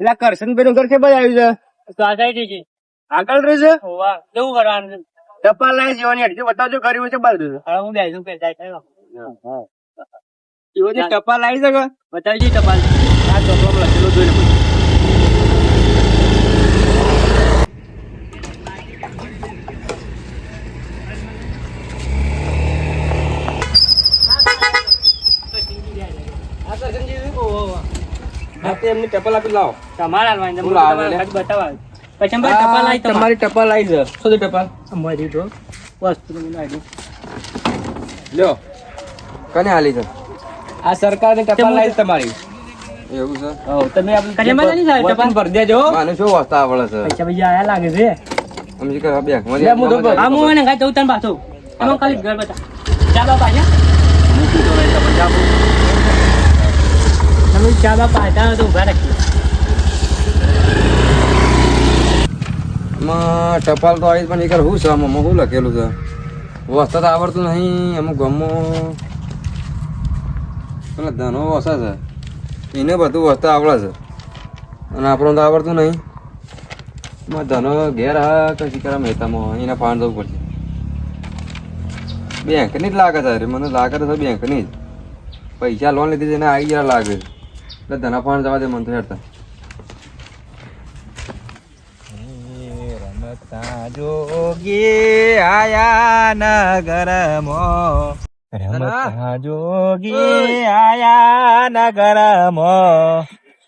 એટલે કરશનભાઈ નું ઘર છે બધા આવ્યું છે? સોસાયટી છે. આગળ રહે છે? હોવા. કેવું કરવાનું? ટપાલ લાવી જવાની અડધી બતાવજો કર્યું છે બાજુ હવે હું બેસું કે જાય થયો. એવો જે ટપાલ આવી શકો? બતાવજો ટપાલ. આ ટપાલ લખેલું જોઈને પછી. આ હા એમની ટપાલ આપી લાવો. તમારે હું લાવે તમારે. પછી ટપાલ આવી તમારી ટપાલ આવી છે. શું ટપાલ. મરી તો વસ્તુ લ્યો. કને હાલી છે? આ સરકારની ટપાલ લાવી તમારી. એવું છે? હો તમે આપણે ટપાલ? વતન દેજો. મને શું વસ્તા આવડે છે? પૈસા બીજા આયા લાગે છે. અમે શું કરવા હું તો હા હું એને ગાય જવું તને પાછું. એમાં ખાલી ઘર બતા ચા બાપા છે તમે ચા બાપા પાટા તો ઊભા રાખી. માં ટપાલ તો આવી પણ એક શું છે? આમાં શું લખેલું છે. વસ્તા આવડતું નહીં, અમુક ગમો. પેલા ધનો વસા છે. એને બધું વસ્તા આવડે છે. અને આપણને તો આવડતું નહીં. માં ધનો ઘેર હા, કશી કરા મહેતામાં, એને ફાણ જવું પડશે. બેંકની જ લાગે છે મને લાગે તો છે બેંકની જ. પૈસા લોન લીધી છે, એને આવી ગયા લાગે. એટલે ધના ફાણ જવા દે મને તો હેડતા. રમતા જોગી આયા નગરમો. રમતા જોગી આયા નગરમો.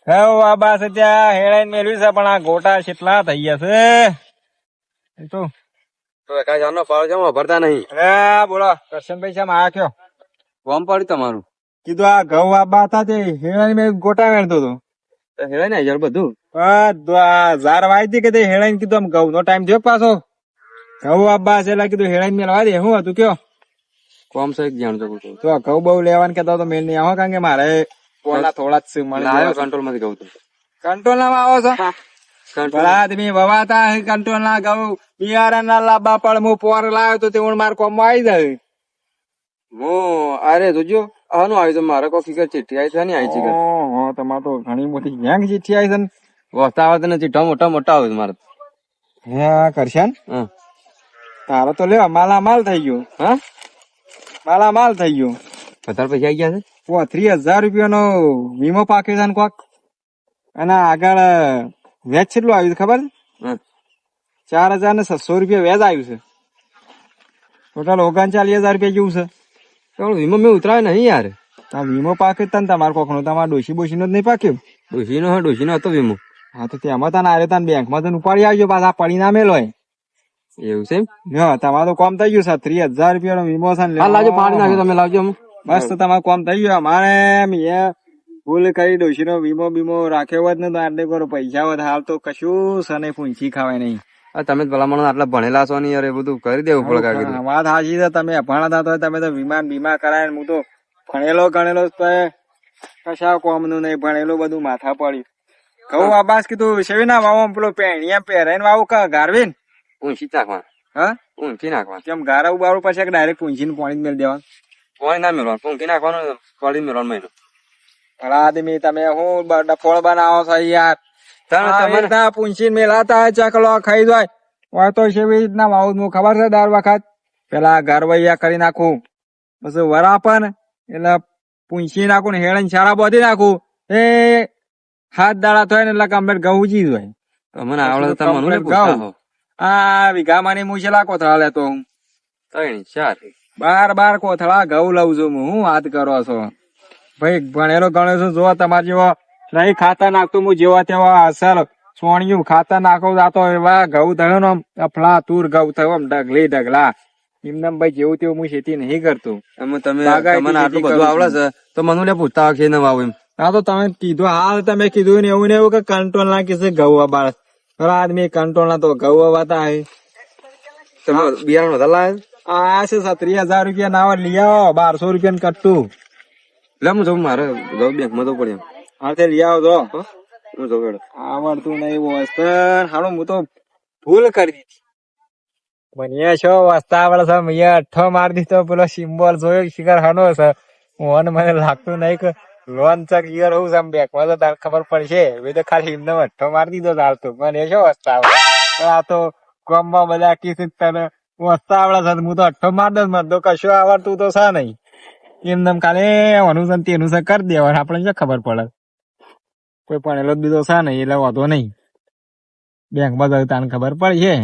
હવા બાસ ત્યાં હેળાઈને મેળવી છે પણ આ ગોટા કેટલા થઈ ગયા છે તો. કાંઈ જાણનો ફાળો છે ભરતા નહીં. અરે બોલો કરશનભાઈ છે આ કયો? કોમ પડ્યું તમારું. કીધું આ ઘઉં આબા હતા તે હેળાની મેં ગોટા વેણતો હતો હેરાય ને યાર બધું. આ ઝાર વાઈ કે તે હેળાઈને કીધું આમ ઘઉં નો ટાઈમ થયો પાછો. ઘઉં આબા છે એટલે કીધું હેળાઈને મેં દે. શું હતું કયો? કોમ છે એક જાણતો છું તો આ ઘઉં બહુ લેવાનું કેતા તો મેલ નહીં આવો કારણ કે મારે પોલા થોડા જ છે મને કંટ્રોલમાંથી ઘઉં તું. કંટ્રોલ ના આવો છો? ભલા વવાતા કંટ્રોલ ના ઘઉં. બિયારણ ના લાંબા પણ હું પોર લાવ્યો તો તે હું મારા કોમ આવી જાય. હું અરે જોજો. આનું આવ્યું છે. મારે કોઈ ફિકર ચિઠ્ઠી આવી છે ને આવી છે હા તમારે તો ઘણી મોટી ગેંગ ચીઠી આવી છે ને? વસ્તા આવે ને ચિઠ્ઠા મોટા મોટા આવે છે મારે. હે કરશે હા. તારો તો લેવા માલા માલ થઈ ગયો. હા? માલા માલ થઈ ગયો. પધાર પૈસા આવી ગયા છે? પોત્રીસ હજાર રૂપિયાનો વીમો પાક્યો છે ને કોક. અને આગળ વેચ કેટલું આવ્યું છે ખબર? ચાર હજાર ને છસો રૂપિયા વેજ આવ્યું છે. ટોટલ ઓગણચાલીસ હજાર રૂપિયા જેવું છે. પણ વીમો મેં ઉતરાય નહીં યાર. આ વીમો પાકે તને તમારે કોકનો. તમારે ડોશી બોશીનો જ નહીં પાક્યો? ડોશીનો હા ડોશીનો હતો વીમો. હા તો તેમાં તને આરે તને બેંકમાં તને ઉપાડી આવજો પાછા પડી ના મેલો એવું છે હા તમારે તો કોમ થઈ ગયું સર ત્રીસ હજાર રૂપિયાનો વીમો છે ને લાવજો પાણી નાખ્યો તમે લાવજો. બસ તો તમારે કોમ થઈ ગયું. અમારે મેં ભૂલ કરી ડોશીનો વીમો બીમો રાખ્યો હોત ને તો આટલે કરો પૈસા હોત. હાલ તો કશું સને પૂંછી ખાવાય નહીં. તમે ભલામણ આટલા ભણેલા છો ને યાર એ બધું કરી દેવું પડે કાકી વાત સાચી છે. તમે અભણ હતા તો તમે તો વિમાન બીમા કરાય હું તો ભણેલો ગણેલો તો કશા કોમનું નહીં ભણેલું બધું માથા પડ્યું. કહું આબાસ કીધું શેવી ના વાવો? પેલો પેણિયા પહેરાઈને વાવો કા ગારવીન? ઊંચી નાખવા હા? ઊંચી નાખવા. કેમ ગારા ઉબારું પછી ડાયરેક્ટ પૂંછીને પાણી મેળ દેવાનું? પાણી ના મેળવાનું ઊંચી નાખવાનું પાણી મેળવાનું મહિનો. ભલા આદમી તમે હું ડફોળ બનાવો છો યાર. આ તમારે મેલાતા ચકલો ખાઈ જાય. હોય તો શેવી રીતના હું ખબર છે દર વખત? પેલા ગરવૈયા કરી નાખું. પછી વરાપન એટલે પૂંછી નાખું ને હેળન શાળા બોધી નાખું. એ હાથ દાડા થાય ને એટલે કમ્પ્લેટ ઘઉં જી જાય. તમને આવડે તો તમે મને complete પૂછતા ઘઉં. હો. આ વીઘામાં ની મુશેલા કોથળા લેતો હું. ત્રણ ચાર બાર બાર કોથળા ઘઉં લઉં છું હું હાથ વાત કરો છો? ભાઈ ભણેલો ગણ્યો છું જો તમારે જેવો નહીં ખાતા નાખતું હું જેવા તેવા અસર સોણિયું ખાતર નાખો જાતો એવા ઘઉં થયો ને અફલા તુર ઘઉં થયો ડગલી ડગલા. એમને ભાઈ જેવું તેવું હું ખેતી નહીં કરતું. તમે તમને આટલું બધું આવડે છે. તો મને પૂછતા કે ન વાવું એમ. હા તો તમે કીધું હાલ તમે કીધું ને એવું ને એવું કે કંટ્રોલ ના કીધું ઘઉં બાળ આદમી કંટ્રોલ ના તો ઘઉં વાતા હે. તમે બિયારણ વધારે લાવે આ છે સત્રી હજાર રૂપિયા ના લઈ આવો બારસો રૂપિયા કટ્ટું. લે હું જઉં મારે જવું બેંકમાં જવું પડે. એમ. હાથે લઈ આવો તો. હું. જઉં આવડતું નહીં વસ્તર હાલો હું તો ભૂલ કરી દીધી. મને છો વસ્તા આવડે છે મેં અઠ્ઠો મારી દીધો પેલો સિમ્બોલ જોયો શિખર હાનો છે. મને મને લાગતું નહીં કે લોન ચક ઈયર હું સમ બેકમાં તો તાર ખબર પડશે. મેં તો ખાલી એમને અઠ્ઠો મારી દીધો ચાલતો પણ મને એ શું વસ્તા પણ આ તો ગામમાં બધા કીધું તને વસ્તા આવડે છે હું તો અઠ્ઠો માર દઉં મને તો કશું આવડતું તો છે નહીં. એમને કાલે ખાલી એનું તેનું છે કરી દેવાનું. આપણે શું ખબર પડે? કોઈ ભણેલો જ બીજો છે નહીં એટલે વાંધો નહીં. બેંકમાં જવું તાને ખબર પડશે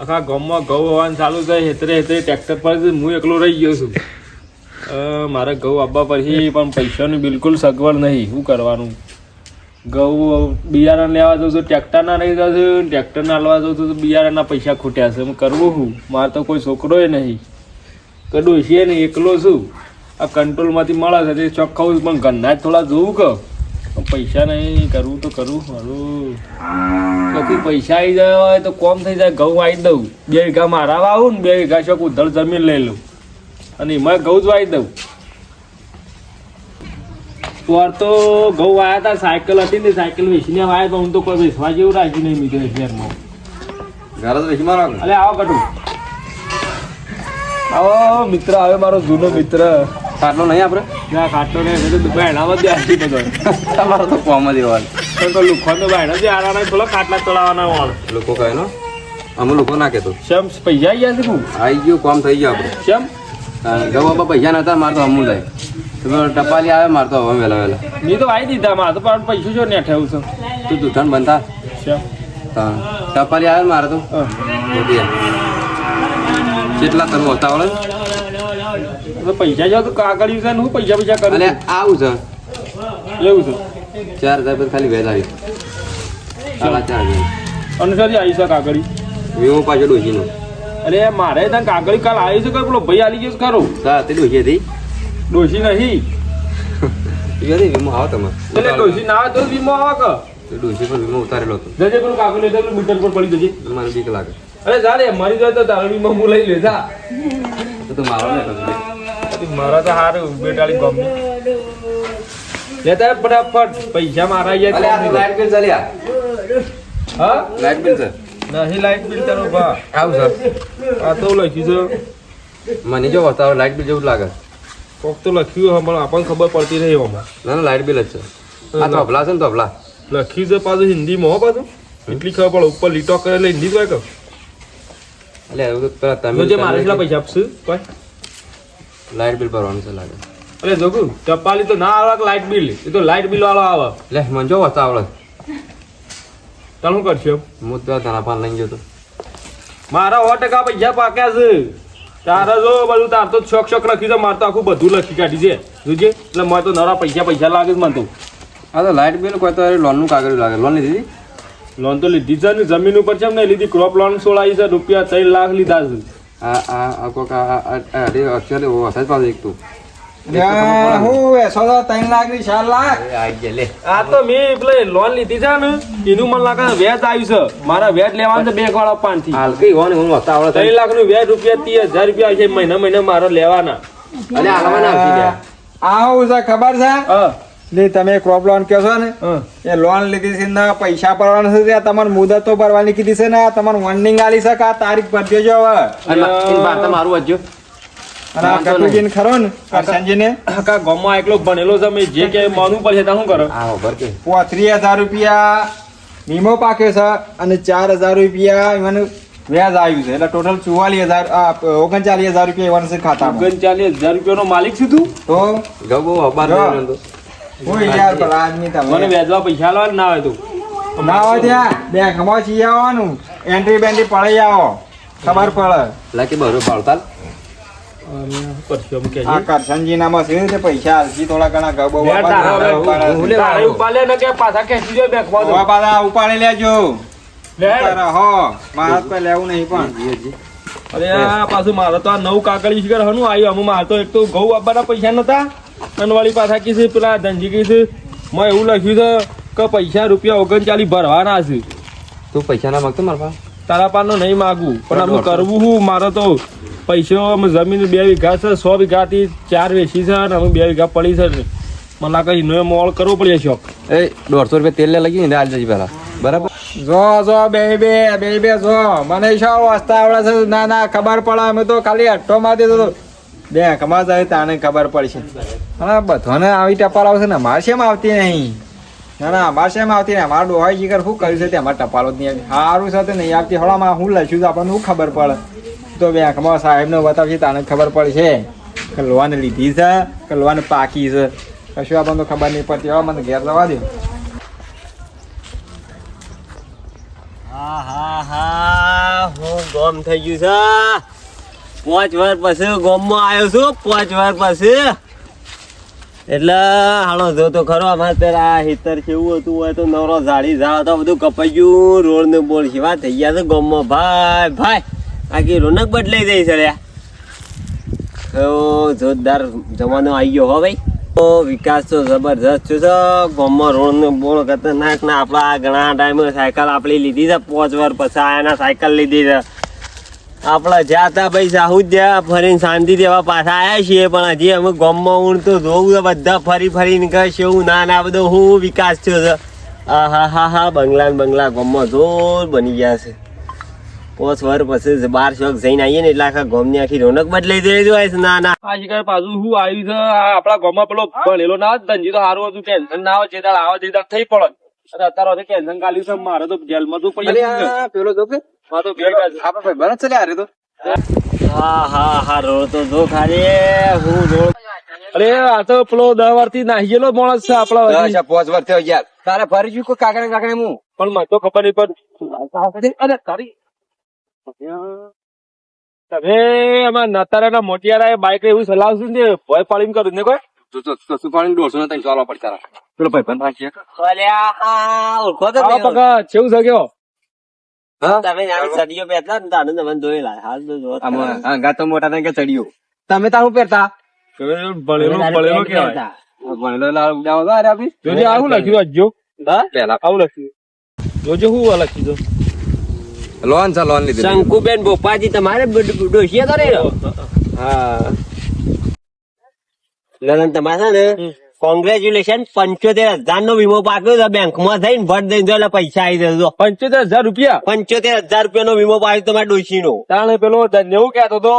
આખા ગામમાં ઘઉં હોવાનું ચાલુ થાય હેતરે હેતરે ટ્રેક્ટર પર હું એકલો રહી ગયો છું. મારે ઘઉં આપવા પછી પણ પૈસાની બિલકુલ સગવડ નહીં. શું કરવાનું? ઘઉં બિયારણ લેવા જઉં છું ટ્રેક્ટરના નહીં જાઉં છું ટ્રેક્ટરના લેવા જવું છું, તો બિયારણના પૈસા ખૂટ્યા છે. હું કરવું શું મારે તો કોઈ છોકરોય નહીં. કડું છે નહીં એકલો છું. આ કંટ્રોલમાંથી મળે છે, તે ચોખ્ખાવું પણ ઘરના જ થોડા જોવું કે પણ પૈસા નહીં કરવું તો કરું. મારું પછી પૈસા આવી જાય હોય તો કોમ થઈ જાય ઘઉં આવી દઉં. બે વીઘા મારા વાવું ને બે વીઘા શોક ઉધળ જમીન લઈ લઉં. અને એમાં ઘઉં જ વાવી દઉં. પર તો ઘઉં વાયા હતા સાયકલ હતી ને સાયકલ વેચીને વાયા તો હું તો કોઈ વેચવા જેવું રાખ્યું નહીં મીટર શહેરમાં ઘરે તો વેચી મારો અલે આવો કટું. આવો મિત્ર આવે મારો જૂનો મિત્ર. ખાટલો નહીં આપણે? ના ખાટો નહીં તો બહેણામાં જ બધો. તમારો તો કોમ જ એવા તો તો લુખો તો બહેણા જે આરા નહીં થોડા ખાટલા ચડાવવાના વાળ લોકો કહે નો? અમે લોકો ના કહેતો શેમ પૈસા આવી ગયા છે હું આવી ગયું કોમ થઈ ગયું આપણે. શેમ? ગવા પૈસા નતા મારતો અમૂલ લાય તમે ટપાલી આવે મારતો હવે વહેલા વહેલા. મેં તો આવી દીધા મારે તો પણ પૈસા છો ને ઠેવું છે. તું દુકાન બનતા? હા. ટપાલી આવે મારે તો. કેટલા કરવું હતા વળે તો પૈસા જો તો કાગળ છે ને હું પૈસા પૈસા કરું? અને આવું છે. એવું છે? ચાર હજાર પર ખાલી વેજ આવી. સાડા ચાર હજાર. અનુસારી આવી છે કાગળી વીમો પાછો ડોસીનો અરે મારે ત્યાં કાગળી કાલ આવી છે કે પેલો ભાઈ આવી ગયો ખરો. હા તે ડોસી હતી. ડોશી નહીં. વીમો આવો એટલે ડોસી ના આવે તો વીમો આવે કે? તે ડોસી પર વીમો ઉતારેલો હતો. જજે પેલું કાગળ લેતા મીટર પર પડી જજે. બીક લાગે. અરે જા રે મારી જોડે તો તારો વીમો હું લઈ લે જા તો તું મારો ને. મારા તો હારું બેટાળી ગમી લેતા ફટાફટ પૈસા મારા અહીંયા લાઇટ બિલ ચાલ્યા હા? લાઇટ બિલ છે. નહીં લાઈટ બિલ તારો ભા. આવું સર આ તો લખ્યું છે. મને જો બતાવો લાઇટ બિલ જેવું લાગે. કોક તો લખ્યું હમણાં પણ આપણને ખબર પડતી નહીં એમાં ના ના લાઇટ બિલ જ છે. આ તબલા છે ને તબલા લખ્યું છે પાછું હિન્દીમાં હો પાછું. એટલી ખબર પડે ઉપર લીટો કરેલા હિન્દી જ હોય કે? એટલે એવું પેલા તમે જે મારે એટલા પૈસા આપશે. કોઈ? લાઇટ બિલ ભરવાનું છે લાગે. અરે જોગુ ટપાલી તો ના આવે લાઇટ બિલ? એ તો લાઇટ બિલ વાળો આવે. લે મને જો બતાવો આવડે. તાર શું કરશો? હું તો તારા પાન લઈ ગયો તો. મારા સો ટકા પૈસા પાક્યા છે. તારા જો બધું તાર તો શોખ શોખ લખ્યું છે મારે તો આખું બધું લખી કાઢી છે. જોજે એટલે મારે તો નરા પૈસા પૈસા લાગે છે મને તો. આ તો લાઇટ બિલ કોઈ તો લોનનું કાગળ લાગે. લોન લીધી? લોન તો લીધી છે ને જમીન ઉપર છે ને લીધી ક્રોપ લોન સોળાવી છે રૂપિયા ત્રણ લાખ લીધા છે. આ આ આ કોક અરે આ વસાજ પાસે એક તું. હું તો ત્રણ લાખ ચાર લાખ. એ ગયા લે. તો મેં પેલે લોન લીધી ને એનું મને લાગે છે આવ્યું છે. મારા વ્યાજ લેવાનું છે બેંક વાળા હું વસ્તા ત્રણ લાખનું વ્યાજ રૂપિયા ત્રીસ હજાર રૂપિયા આવે છે મહિના મહિને મારે લેવાના. અને હાલવાના આ હું છે ખબર છે? હા લે તમે ક્રોપ લોન કહો છો ને? એ લોન લીધી છે ને પૈસા ભરવાના છે તમારે મુદતો ભરવાની કીધી છે ને આ તમારે વોર્નિંગ આલી છે કે આ તારીખ ભરી દેજો હવે. મારું વધજો અને આ વાંધો ખરો ને કરશનજીને આખા ગામમાં એકલો ભણેલો છે મેં જે કે માનું પડશે ત્યાં શું કરો? આ ખબર કે. હજાર રૂપિયા વીમો પાકે છે અને ચાર હજાર રૂપિયા મને વ્યાજ આવ્યું છે. એટલે ટોટલ ચુવાલીસ હજાર ઓગણચાલીસ હજાર રૂપિયા એવાનું છે ખાતામાં. ઓગણચાલીસ હજાર રૂપિયાનો માલિક છું તું? તો? હું યાર પેલા આદમી મને પૈસા ના હોય તું. ના હોય ત્યાં બેંકમાં જઈ આવવાનું. એન્ટ્રી બેન્ટ્રી પડી આવો. ખબર પડે. બરો પાડતાલ. છે? પૈસા થોડા ઘણા ગૌ બહુ યાર, તારા હવે ઉપાડે છે. તારે ઉપાડે ને કે પાછા ખેંચી જાય બેંકમાં પાછા ઉપાડી લેજો. હો. મારે તો લેવું નહીં પણ. અરે પાછું મારે તો આ નવ કાકડી શિખર હનું આવ્યું. અમે મારે તો એક તો ઘઉં આપવાના પૈસા નતા. અને વાળી પાછા કીધું પેલા ધનજી કીધું છે મેં એવું લખ્યું છે કે પૈસા રૂપિયા ઓગણચાલીસ ભરવાના છે. તું પૈસા ના માગતો મારા પાસે તારા પાનો નહીં માગું પણ આમ કરવું હું મારે તો પૈસો અમે જમીન બે વીઘા છે સો વીઘાથી ચાર વેચી છે અને અમે બે વીઘા પડી છે. મને કઈ નો મોલ કરવો પડે શોખ એ દોઢસો રૂપિયા તેલ લે લગી ને હાલ જજી પહેલા. બરાબર? જો જો બે બે બે બે જો. મને શું વસ્તા આવડે છે. ના ના ખબર પડે. અમે તો ખાલી અઠ્ઠો માં દીધો બેંકમાં જાય તાને ખબર પડશે. હા બધાને આવી ટપાલ આવશે ને અમારે શેમ આવતી નહીં? ના ના અમારે શેમ આવતી ને અમારે ડોહાઈ જીગર શું કર્યું છે તે ટપાલો જ નહીં. આવી સારું સાથે નહીં આવતી. હળામાં હું લઈશું તો આપણને શું ખબર પડે. તો બેંકમાં સાહેબને બતાવશે તાને ખબર પડશે. કે લોન લીધી છે, કે લોન પાકી છે. કશું આપણને ખબર નહીં પડતી. હવે મને ઘેર જવા દે. હા હા હા. હું ગોમ થઈ ગયું છે. પાંચ વાર પછી ગોમમાં આવ્યો છું, પાંચ વાર પછી. એટલે, હાલો, જો તો ખરો, અમારે પેલા હિતર કેવું હતું હોય તો નવરો ઝાડી ઝાડ તો બધું કપાઈ ગયું રોડ ને બોલ સેવા થઈ ગયા છે ગોમમાં. ભાઈ ભાઈ આખી રોનક બદલાઈ જઈ લ્યા. જોરદાર જમાનો આવી ગયો હો ભાઈ. તો વિકાસ તો જબરજસ્ત છે ગામમાં રોડ ને બોલ ખતરનાક ને આપણા ઘણા ટાઈમે સાયકલ આપણી લીધી છે, પાંચ વાર પછી એના સાયકલ લીધી છે. આપણે જાતા ભાઈ સાહુદ જ્યાં ફરીને શાંતિ દેવા પાછા આવ્યા છીએ પણ હજી અમે ગામમાં હું તો જોઉં બધા ફરી ફરીને કહે છે હું ના ના બધો હું વિકાસ થયો છે. આ હા હા હા બંગલા ને બંગલા ગામમાં જોર બની ગયા છે. પોસ વર પછી બાર શોખ જઈને આવીએ ને એટલે આખા ગામની આખી રોનક બદલાઈ જાય હોય છે ના ના. આ શિકાર પાછું શું આવ્યું છે? આ આપણા ગામમાં પેલો ભણેલો ના ધનજી તો સારું હતું ટેન્શન ના આવે જે આવે તે થઈ પડે. અત્યારે કેન્સન કાલ્યું કાઢ્યું છે મારે તો જેલમાં તો પડી પેલો જો ભેગા ભાઈ ચાલે તો હા હા હા રોડ તો જો ખાલી હું રોડ અરે આ તો પેલો દહ વારથી નાહી ગયેલો માણસ છે આપણા દસ વચ્ચે. આ પાંચ વર્ષ થયો યાર. તારે ફરી ગયું કોઈ કાકડે કાકડે હું પણ મને તો ખબર નહીં પણ અરે તારી તમે આમાં નતારાના મોટિયારા બાઈક એવું ચલાવશું ને ભય પાડીને કરું ને કોઈ? ઓળખો તો આ નહીં. પકા છેવું છે કેવો તમે જાણે પહેરતા ને તાને તમને જોયેલા હાલ તો હંગા તો મોટા કે ચડ્યો તમે તારું પહેરતા? ભણેલો ભણેલો કેવાય ભણેલો લાલ ઉડાવો અરે આપી. જોજે આવું લખ્યું આવું જોજે હું લોન છે લોન લીધી શંકુબેન બોપાજી તમારે ડોશિયા તો નહીં હા. લલન તમારે છે ને? કોંગ્રેચ્યુલેશન પંચોતેર હજાર નો વીમો પાક્યો છે. બેંકમાં થઈને ભટ દઈ દો પૈસા આવી જજો પંચોતેર હજાર રૂપિયા? પંચોતેર હજાર રૂપિયા નો વીમો પાક્યો તમારે ડોશી નો તાણે પેલો ધન્ય એવું કેતો હતો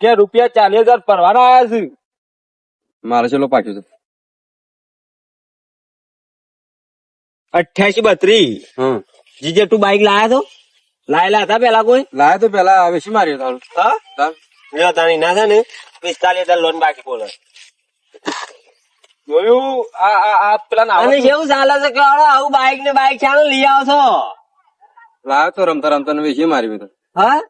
કે રૂપિયા ચાલીસ હજાર ભરવાના આવ્યા છે. મારે ચલો પાક્યું છે. અઠ્યાસી બત્રીસ. હમ. જીજે તું બાઈક લાયા તો? લાયેલા હતા પેલા કોઈ? લાયા તો પેલા વેચી માર્યો તારું. હા? તારી. ના થાય ને? પિસ્તાલીસ હજાર લોન બાકી બોલો. જોયું? આ આ આ પેલા અને કેવું ચાલે છે? કે આવું બાઈક ને બાઈક ચાલો લઈ આવો છો લાયો તો રમતા રમતા ને વેચી મારી તો. હા.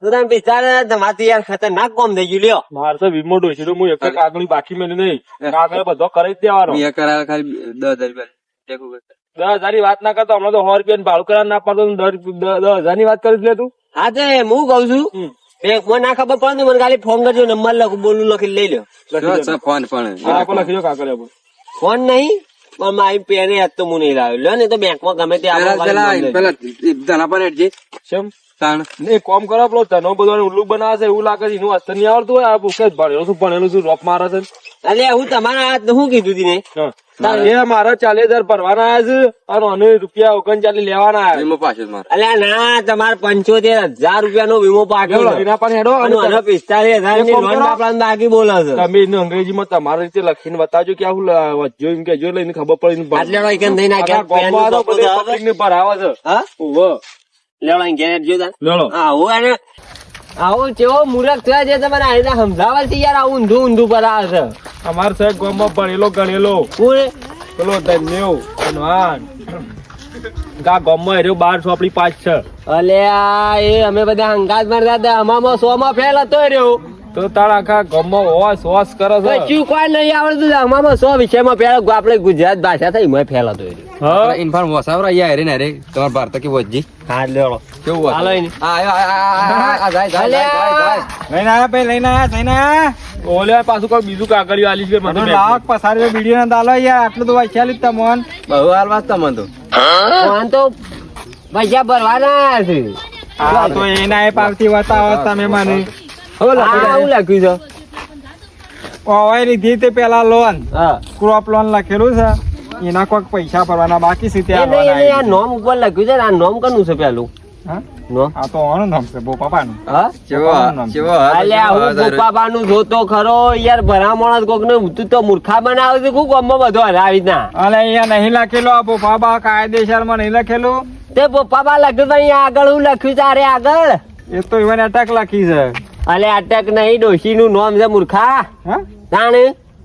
તો તમે બિચારા તમારથી યાર ખતરનાક કોમ થઈ ગયું લ્યો. મારે તો વીમો ડોસી હું એક કાગળી બાકી મેં નહીં. કાગળ બધો કરી જ દેવાનો. મેં કરાવે ખાલી દસ હજાર રૂપિયા. ટેકો કરતા. દસ હજારની વાત ના કરતો હમણાં તો સો રૂપિયા ભાડું કરવા ના પડતો દર દસ હજારની વાત કરી જ લે તું. હા તે હું કઉ છું. ના ખબર પડે મને ખાલી ફોન કરજો નંબર લખું બોલું લખી લઈ લ્યો. જો ફોન પણ. લખી દો ફોન નહીં પણ મારી પેરે હાથ તો હું નહીં લાવ્યો. લ્યો ને તો બેંકમાં ગમે તે પેલા. ધના પણ હેઠજે. કેમ તાણ. કોમ કરો પેલો ધનો બધો ઉલ્લુ બનાવે છે એવું લાગે છે એનું અસ્તર નહીં આવડતું હોય આ ભૂખે જ ભણેલો છું ભણેલું છું રોપ મારે છે અલે હું તમારા હાથ શું કીધું તી ને? હા. એ મારા ચાલીસ હજાર ભરવાના આવ્યા છે અને અને રૂપિયા ઓગણચાલીસ લેવાના આવ્યા વીમો પાછો અલે ના તમારે પંચોતેર હજાર રૂપિયા નો વીમો પાછો. એના પણ હેડો અને અને પિસ્તાલીસ હજારની લોન. આપણા બાકી બોલે છે. તમે એનું અંગ્રેજીમાં તમારી રીતે લખીને બતાવજો કે આવું લ- એમ કે જો લઈને ખબર પડી છે. પબ્લિકને ભરાવે છે. હા. લેવડા ઘેર જો લેવડો. આવું અને આવું કેવો મૂર્ખ થયો છે તમારે આ રીતે યાર આવું ઊંધું ઊંધું કરાવે છે. અમાર સાહેબ ગામમાં ભણેલો ગણેલો. કોણ? પેલો ધન્યો ધનવાન ગા ગામમાં એર્યો બાર ચોપડી પાછ છે. અલ્યા એ અમે બધા હંગાત મારતા હતા. અમામાં સો માં ફેલ હતો રહ્યો તો તારા આખા ગામમાં હોશ હોશ કરે છે. કશું કોઈ નહીં આવડતું અમામાં સો વિષયમાં ફેલ આપણે ગુજરાત ભાષા થઈ મેં ફેલ હતો એ. રહ્યો હા ઇન્ફાર્મ વસાવરા અહીંયા ને રે. તમાર ભારત કે વોજી હા લેળો કેવું હાલો. આ આ, જાય, જાય, જાય. લઈને આયા ભાઈ લઈને આયા લઈને આયા. ઓલે પાછું કોઈ બીજું કાગળિયું આલી છે મને લાવક પસારી વીડિયો ના દાલો યાર આટલું તો વાંચ્યા લીધા મોહન બહુ હાલ વાંચતા મન તો. આમ તો પૈસા ભરવાના છે. આ તો એના એ પાવતી બતાવો તમે મને. આવું લખ્યું ઓવાઈ લીધી તે પેલા લોન. ક્રોપ લોન લખેલું છે. એના કોઈક પૈસા ભરવાના બાકી છે ત્યાં નહીં, એ નહીં, આ નોમ ઉપર લખ્યું છે આ નોમ કનું છે પેલું? આ તો આનું નામ છે બો હા? ચેવો ચેવો અલ્યા હું ગોપાબાનું જોતો ખરો યાર ભરા માણસ કોક ને તું તો મૂર્ખા બનાવે છે ખૂબ ગામમાં બધો હરાવી ના અલે અહીંયા નહીં લખેલો આ બો પાપા કાયદેસરમાં નહીં લખેલું. તે પપ્પા લખ્યું તો અહીંયા આગળ હું લખ્યું તારે આગળ? એ તો ઈવન અટક લખી છે. અલે અટક નહીં ડોશી નું નામ છે મૂર્ખા. હા?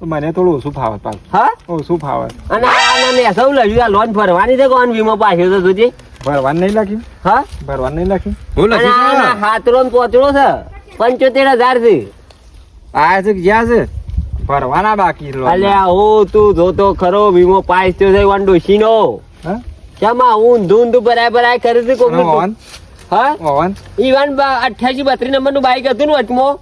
મને થોડું ઓછું ફાવત પાછું. હા? ઓછું ફાવત અને આને મેં સૌ લખ્યું આ લોન ભરવાની છે કોણ વીમો પાછો તો તુજી ભરવાનું નહીં લખ્યું હા? ભરવાનું નહીં લખ્યું હું અને લખી હાથરો ને પોચડો છે પંચોતેર હજાર છે. આ છે કે જ્યાં છે? ભરવાના બાકી. અલ્યા હું તું જોતો ખરો વીમો પાસ થયો છે વન ડોશી નો હા? કેમાં હું ધૂન ધૂ ભરાય ભરાય કરી હતી કોક હા? ઓવન ઈવન અઠ્યાસી બત્રીસ નંબરનું બાઈક હતું ને વચમાં.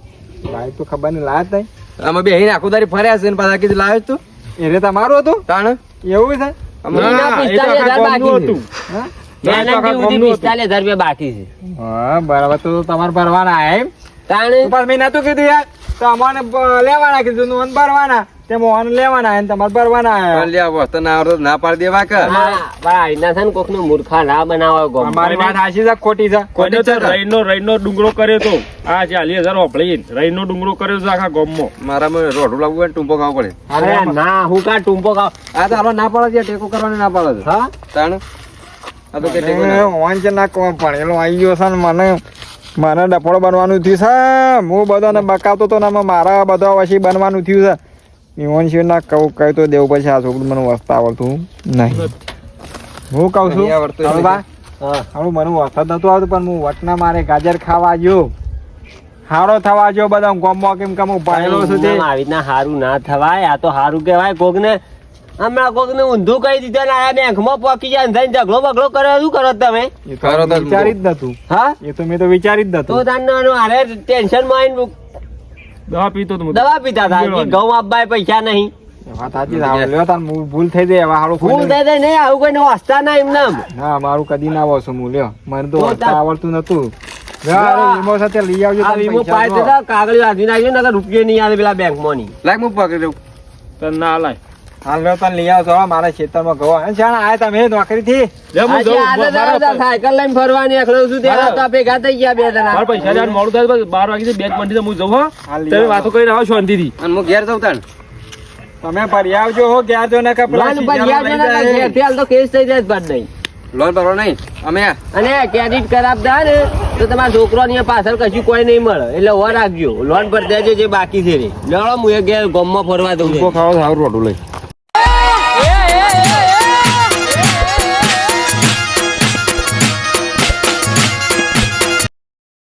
ભાઈ તો ખબર નહીં લાયા તઈ. આમાં બે આખો દારી ફર્યા છે ને પાછા કીધું લાવ્યો તું. એ રે તમારું હતું? તાણ? એવું છે? બાકી હા? પિસ્તાલીસ હજાર રૂપિયા બાકી છે. હા બરાબર તો તમારે ભરવાના એમ? તાણે? મેં નતું કીધું યાર. તો અમારે લેવાના કીધું ભરવાના. તે મોહન લેવાના એમ તમારે ભરવાના વસ્તુ ના આવડે ના પાડી દેવા કે હા, પણ આઈના છે ને મૂર્ખા ના બનાવે ગોમ. અમારી વાત સાચી છે ખોટી છે? કોને તો રહીનો રહીનો ડુંગરો કર્યો તો. આ ચાલીસ હજાર વાપરી. રહીનો ડુંગરો કર્યો છે આખા ગામમાં. મારામાં રોડું લાવવું હોય ને ટૂંપો ખાવ પડે. અરે ના હું કા ટૂંપો ખાવ? આ તો હાલો ના પાડે છે ટેકો કરવાની ના પાડે છે. હા? તાણ? આ તો કે ટેકો એ ના. ઓન છે ના કોમ ભણેલો આવી ગયો છે ને મને. મને ડફોડો બનવાનું થયું છે. હું બધાને બકાવતો તો ને મારા બધા પછી બનવાનું થયું છે. ઈવન છે ના કહું કહી તો દેવું પછી આ છોકરું મને વસ્તા આવડતું નહીં. હું કહું છું નહીં આવડતું હવે બા, હા. હવે મને વરસાદ નતું આવતું પણ હું વટના મારે ગાજર ખાવા ગયો. હારો થવા ગયો બધા ગોમમાં કેમ કે હું ભણેલો છું તે. આવી રીતના હારું ના થવાય આ તો હારું કહેવાય. કોક ને હમણાં કોક ને ઊંધું કહી દીધા ને આ બેંકમાં પોકી જાય ને ઝઘડો બગડો કરે શું કરો તમે? એ તો વિચારી જ નતું. હા? એ તો મેં તો વિચારી જ તો નતું તારનો હારે ટેન્શનમાં આવીને દવા પીતો તો દવા પીતા હતા. ઘઉં આપવા પૈસા નહીં. એ વાત સાચી લ્યો તાર ભૂલ થઈ જાય હવે હાલો ફૂલ કોઈ દે દે નહીં આવું કોઈ વાંચતા ના એમ. મારું કદી ના આવશો હું લ્યો. મને તો આવડતું નતું વીમો સાથે લઈ આવજો વીમો પૈસા દેતા કાગળ વાંચી નાખજો નકર રૂપિયો નહીં આવે પેલા બેંકમાં ની હું પકડી દઉં તને ના લાય. હાલ તને લઈ આવજો હો, મારા ખેતરમાં ઘઉં. આવે. જાણે આયા તમે નોકરી થી લે હું જાઉં. સાયકલ લઈને ફરવાની એકલો છું તે તો ભેગા થઈ ગયા બે જણા. મારા પૈસા લેવાનું મોડું થાય તો બસ બાર વાગે બેંકમાંથી હું જઉં હા. તમે આવજો. વાતો કરીને આવો શાંતિથી. અને હું ઘેર જાઉં તાણ. તમે ફરી આવજો હો ઘેર જો ને કે પ્લાન યાદ લઈ ના હાલ તો કેસ થઈ જાય બાદ નહીં. લોન ભરવા નહીં? અમે અને ક્રેડિટ કરાવતા ને તો તમારા છોકરો ની પાછળ કશું કોઈ નહીં મળે. એટલે ઓર રાખજો. લોન પર દેજો જે બાકી છે રે. લડો હું એ ઘેર ગામમાં ફરવા દઉં ટૂંપો સારું રોડું લઈ. Yeah.